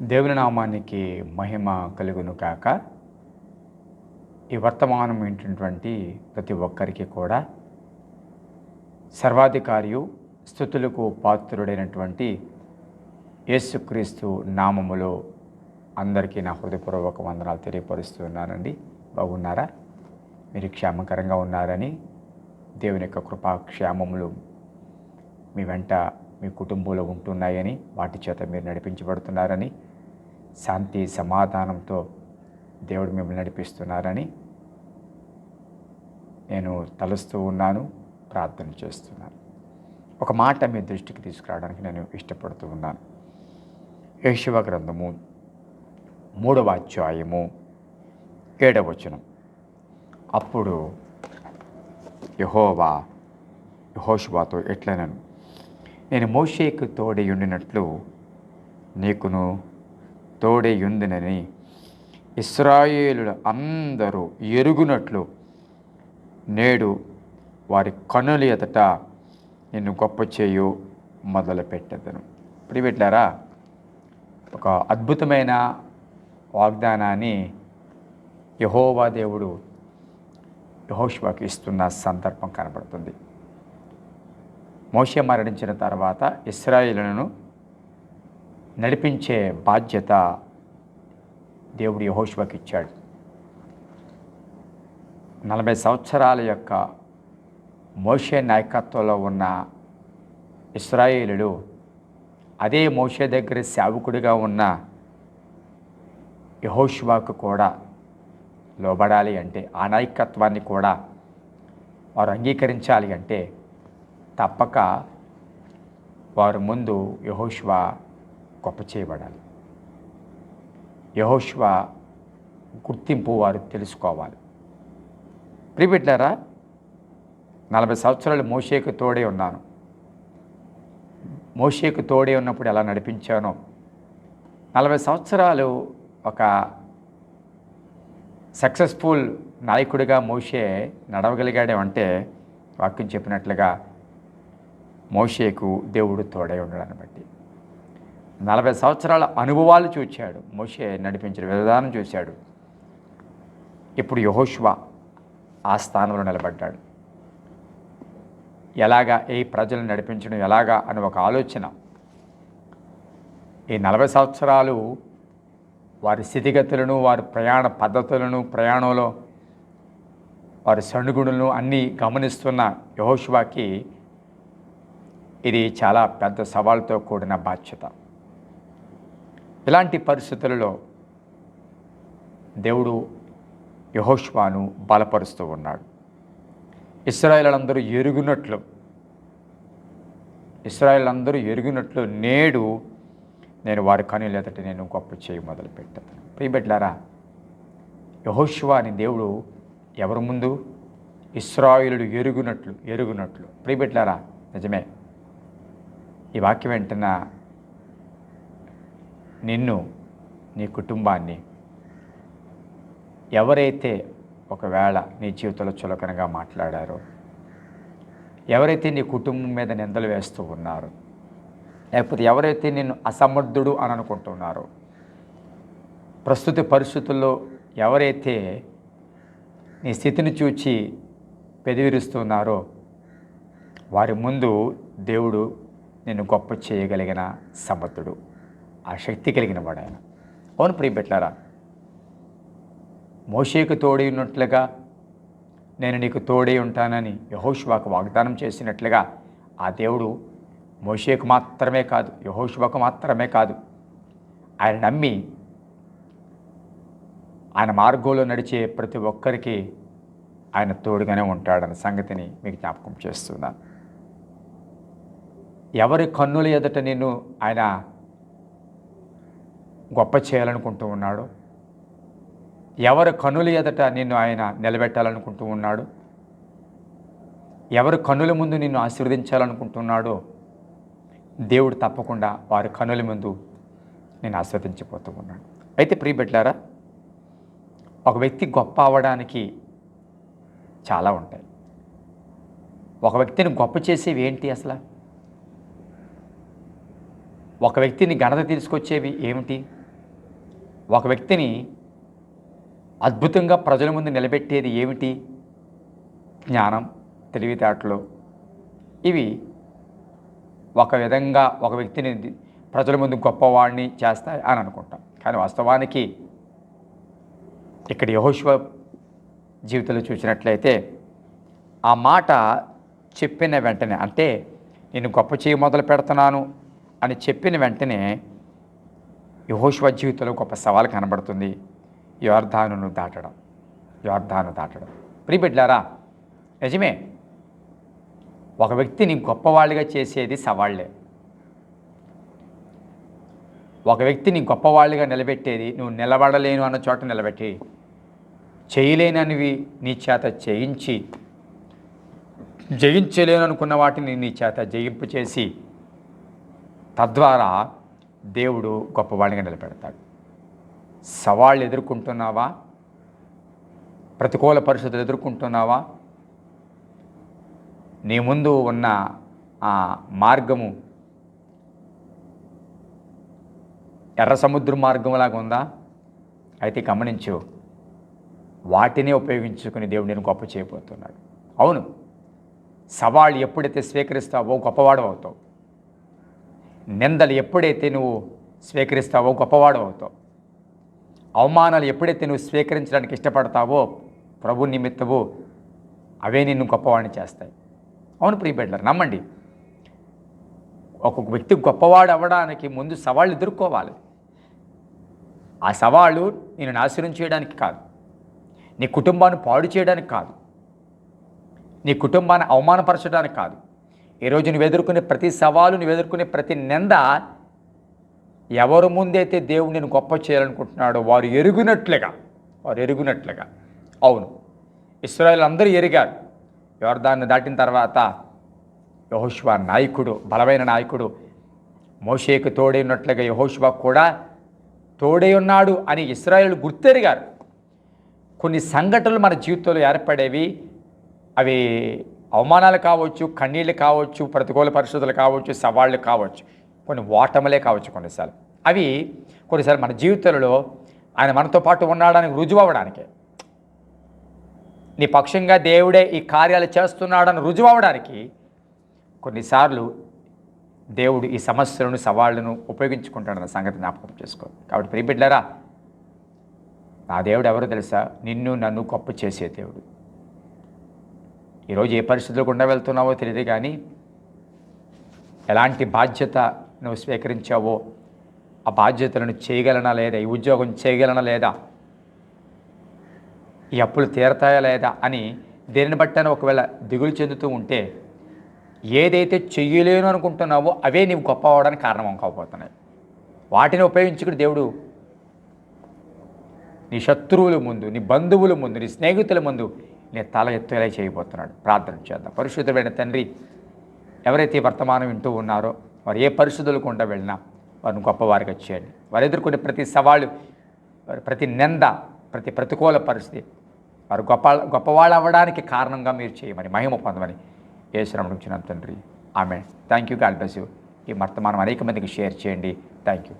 దేవుని నామానికి మహిమ కలుగును కాక ఈ వర్తమానం ఏంటటువంటి ప్రతి ఒక్కరికి కూడా సర్వాధికారియు స్థుతులకు పాత్రుడైనటువంటి యేసుక్రీస్తు నామములో అందరికీ నా హృదయపూర్వక వందనాలు తెలియపరుస్తున్నానండి బాగున్నారా? మీరు క్షేమకరంగా ఉన్నారని దేవుని యొక్క కృపా క్షేమములు మీ వెంట మీ కుటుంబంలో ఉంటున్నాయని వాటి చేత మీరు నడిపించబడుతున్నారని శాంతి సమాధానంతో దేవుడు మిమ్మల్ని నడిపిస్తున్నారని నేను తలుస్తూ ఉన్నాను ప్రార్థన చేస్తున్నాను. ఒక మాట మీ దృష్టికి తీసుకురావడానికి నేను ఇష్టపడుతూ ఉన్నాను. యేషవ గ్రంథము మూడవ అధ్యాయము ఏడవ వచనం. అప్పుడు యహోవా యహోషువాతో ఎట్లనను నేను మోషేకు తోడి ఉండినట్లు నీకును తోడేయుందినని ఉందినని అందరూ ఎరుగునట్లు నేడు వారి కనుల ఎదట నిన్ను గొప్ప చేయు మొదలుపెట్టదను. పెట్టదను ఒక అద్భుతమైన వాగ్దానాన్ని యహోవా దేవుడు యహోష్వాకి ఇస్తున్న సందర్భం కనబడుతుంది. మోషే మరణించిన తర్వాత ఇస్రాయేలులను నడిపించే బాధ్యత దేవుడు యహోష్వాకి ఇచ్చాడు. నలభై సంవత్సరాల యొక్క మోషే నాయకత్వంలో ఉన్న ఇస్రాయేలుడు అదే మోషే దగ్గర సేవకుడిగా ఉన్న యహోష్వాకు కూడా లోబడాలి అంటే ఆ నాయకత్వాన్ని కూడా వారు అంగీకరించాలి అంటే తప్పక వారు ముందు యహోష్వా గొప్ప చేయబడాలి యహోష్వా గుర్తింపు వారు తెలుసుకోవాలి. ప్రిబిడ్లరా నలభై సంవత్సరాలు మోషేకు తోడే ఉన్నాను. మోషేకు తోడే ఉన్నప్పుడు ఎలా నడిపించానో. నలభై సంవత్సరాలు ఒక సక్సెస్ఫుల్ నాయకుడిగా మోషే నడవగలిగాడే అంటే వాక్యం చెప్పినట్లుగా మోషేకు దేవుడు తోడై ఉండడాన్ని బట్టి. నలభై సంవత్సరాల అనుభవాలు చూశాడు మోషే నడిపించిన విధానం చూశాడు. ఇప్పుడు యహోష్వా ఆ స్థానంలో నిలబడ్డాడు. ఎలాగా ఈ ప్రజలను నడిపించడం ఎలాగా అని ఒక ఆలోచన. ఈ నలభై సంవత్సరాలు వారి స్థితిగతులను వారి ప్రయాణ పద్ధతులను ప్రయాణంలో వారి సణుగుణులను అన్నీ గమనిస్తున్న యహోష్వాకి ఇది చాలా పెద్ద సవాల్తో కూడిన బాధ్యత. ఇలాంటి పరిస్థితులలో దేవుడు యహోష్వాను బలపరుస్తూ ఉన్నాడు. ఇస్రాయలందరూ ఎరుగునట్లు ఇస్రాయలందరూ ఎరుగునట్లు నేడు నేను వారి కనులు లేదంటే నేను గొప్ప చేయి మొదలుపెట్టాను. ప్రియబెట్లారా యహోష్వాని దేవుడు ఎవరి ముందు? ఇస్రాయిలుడు ఎరుగునట్లు ఎరుగునట్లు. ప్రియబెట్లారా నిజమే. ఈ వాక్యం వెంటన నిన్ను నీ కుటుంబాన్ని ఎవరైతే ఒకవేళ నీ జీవితంలో చులకనగా మాట్లాడారో ఎవరైతే నీ కుటుంబం మీద నిందలు వేస్తూ ఉన్నారో లేకపోతే ఎవరైతే నిన్ను అసమర్థుడు అని అనుకుంటున్నారో ప్రస్తుత పరిస్థితుల్లో ఎవరైతే నీ స్థితిని చూచి పెదివిరుస్తున్నారో వారి ముందు దేవుడు నిన్ను గొప్ప చేయగలిగిన సమర్థుడు. ఆ శక్తి కలిగిన వాడు ఆయన అవును ప్రియపెట్లారా మోషేకు తోడై ఉన్నట్లుగా నేను నీకు తోడై ఉంటానని యహోష్వాకు వాగ్దానం చేసినట్లుగా ఆ దేవుడు మోషేకు మాత్రమే కాదు యహోష్వాకు మాత్రమే కాదు ఆయన నమ్మి ఆయన మార్గంలో నడిచే ప్రతి ఒక్కరికి ఆయన తోడుగానే ఉంటాడన్న సంగతిని మీకు జ్ఞాపకం చేస్తున్నాను ఎవరి కన్నుల ఎదుట నేను ఆయన గొప్ప చేయాలనుకుంటూ ఉన్నాడు. ఎవరి కనుల ఎదట నిన్ను ఆయన నిలబెట్టాలనుకుంటూ ఉన్నాడు? ఎవరి కనుల ముందు నిన్ను ఆశీర్వదించాలనుకుంటున్నాడో దేవుడు తప్పకుండా వారి కనుల ముందు నేను ఆస్వాదించిపోతూ ఉన్నాడు. అయితే ప్రియబెట్లారా ఒక వ్యక్తి గొప్ప అవ్వడానికి చాలా ఉంటాయి. ఒక వ్యక్తిని గొప్ప చేసేవి ఏంటి అసలు? ఒక వ్యక్తిని ఘనత తీసుకొచ్చేవి ఏమిటి? ఒక వ్యక్తిని అద్భుతంగా ప్రజల ముందు నిలబెట్టేది ఏమిటి? జ్ఞానం తెలివితేటలు. ఇవి ఒక విధంగా ఒక వ్యక్తిని ప్రజల ముందు గొప్పవాడిని చేస్తాయి అని అనుకుంటాం. కానీ వాస్తవానికి ఇక్కడ యహోశ్వ జీవితంలో చూసినట్లయితే ఆ మాట చెప్పిన వెంటనే అంటే నేను గొప్ప చేయి మొదలు పెడుతున్నాను అని చెప్పిన వెంటనే యహోశివ జీవితంలో గొప్ప సవాల్ కనబడుతుంది. యోర్ధానును దాటడం. యోర్ధాను దాటడం. ప్రీబిడ్లారా నిజమే. ఒక వ్యక్తిని గొప్పవాళ్ళుగా చేసేది సవాళ్ళే ఒక వ్యక్తిని గొప్పవాళ్ళుగా నిలబెట్టేది నువ్వు నిలబడలేను అన్న చోట నిలబెట్టి చేయలేననివి నీ చేత చేయించి జయించలేను అనుకున్న వాటిని నీ చేత జయింపు చేసి తద్వారా దేవుడు గొప్పవాడిగా నిలబెడతాడు. సవాళ్ళు ఎదుర్కొంటున్నావా? ప్రతికూల పరిస్థితులు ఎదుర్కొంటున్నావా? నీ ముందు ఉన్న ఆ మార్గము ఎర్ర సముద్ర మార్గంలాగా ఉందా? అయితే గమనించు వాటినే ఉపయోగించుకుని దేవుడు నేను గొప్ప చేయబోతున్నాడు. అవును సవాళ్ళు ఎప్పుడైతే స్వీకరిస్తావో గొప్పవాడు అవుతావు. నిందలు ఎప్పుడైతే నువ్వు స్వీకరిస్తావో గొప్పవాడు అవుతావు. అవమానాలు ఎప్పుడైతే నువ్వు స్వీకరించడానికి ఇష్టపడతావో ప్రభు నిమిత్తము అవే నిన్ను గొప్పవాడిని చేస్తాయి. అవును ప్రియబిడ్డలారు నమ్మండి. ఒక వ్యక్తి గొప్పవాడు అవ్వడానికి ముందు సవాళ్ళు ఎదుర్కోవాలి. ఆ సవాళ్ళు నేను నాశనం చేయడానికి కాదు. నీ కుటుంబాన్ని పాడు చేయడానికి కాదు. నీ కుటుంబాన్ని అవమానపరచడానికి కాదు. ఈరోజు నువ్వు ఎదుర్కొనే ప్రతి సవాలు నువ్వు ఎదుర్కొనే ప్రతి నింద ఎవరు ముందైతే దేవుడు నేను గొప్ప చేయాలనుకుంటున్నాడో వారు ఎరుగునట్లుగా వారు ఎరుగునట్లుగా. అవును ఇస్రాయల్ అందరూ ఎరిగారు. యోర్దాన్ని దాటిన తర్వాత యహోష్వా నాయకుడు బలమైన నాయకుడు మోషేకు తోడై ఉన్నట్లుగా యహోష్వా కూడా తోడై ఉన్నాడు అని ఇస్రాయల్ గుర్తెరిగారు. కొన్ని సంఘటనలు మన జీవితంలో ఏర్పడేవి అవి అవమానాలు కావచ్చు కన్నీళ్ళు కావచ్చు ప్రతికూల పరిస్థితులు కావచ్చు సవాళ్ళు కావచ్చు కొన్ని ఓటములే కావచ్చు కొన్నిసార్లు. అవి కొన్నిసార్లు మన జీవితంలో ఆయన మనతో పాటు ఉన్నాడని రుజువు అవ్వడానికే నీ పక్షంగా దేవుడే ఈ కార్యాలు చేస్తున్నాడని రుజువు అవ్వడానికి కొన్నిసార్లు దేవుడు ఈ సమస్యలను సవాళ్ళను ఉపయోగించుకుంటాడన్న సంగతి జ్ఞాపకం చేసుకో. కాబట్టి ప్రియబిడ్డలారా నా దేవుడు ఎవరో తెలుసా? నిన్ను నన్ను గొప్ప చేసే దేవుడు. ఈరోజు ఏ పరిస్థితులు గుండా వెళ్తున్నావో తెలియదు కానీ ఎలాంటి బాధ్యత నువ్వు స్వీకరించావో ఆ బాధ్యతలను చేయగలనా లేదా ఈ ఉద్యోగం చేయగలనా లేదా ఈ అప్పులు తీరతాయా లేదా అని దేనిని బట్టి ఒకవేళ దిగులు చెందుతూ ఉంటే ఏదైతే చెయ్యలేను అనుకుంటున్నావో అవే నీవు గొప్ప అవడానికి కారణం కాకపోతున్నాయి. వాటిని ఉపయోగించుకుని దేవుడు నీ శత్రువుల ముందు నీ బంధువుల ముందు నీ స్నేహితుల ముందు నేను తల ఎత్తులా చేయబోతున్నాడు. ప్రార్థన చేద్దాం. పరిశుద్ధమైన తండ్రి ఎవరైతే వర్తమానం వింటూ ఉన్నారో వారు ఏ పరిస్థితులు గుండా వెళ్ళినా వారిని గొప్పవారిగా చేయండి. వారు ఎదుర్కొనే ప్రతి సవాళ్ళు ప్రతి నింద ప్రతి ప్రతికూల పరిస్థితి వారు గొప్ప గొప్పవాళ్ళు అవ్వడానికి కారణంగా మీరు చేయమని మహిమ పొందమని ఏ శ్రమించిన తండ్రి. ఆమె thank you God bless you. ఈ వర్తమానం అనేక మందికి షేర్ చేయండి. Thank you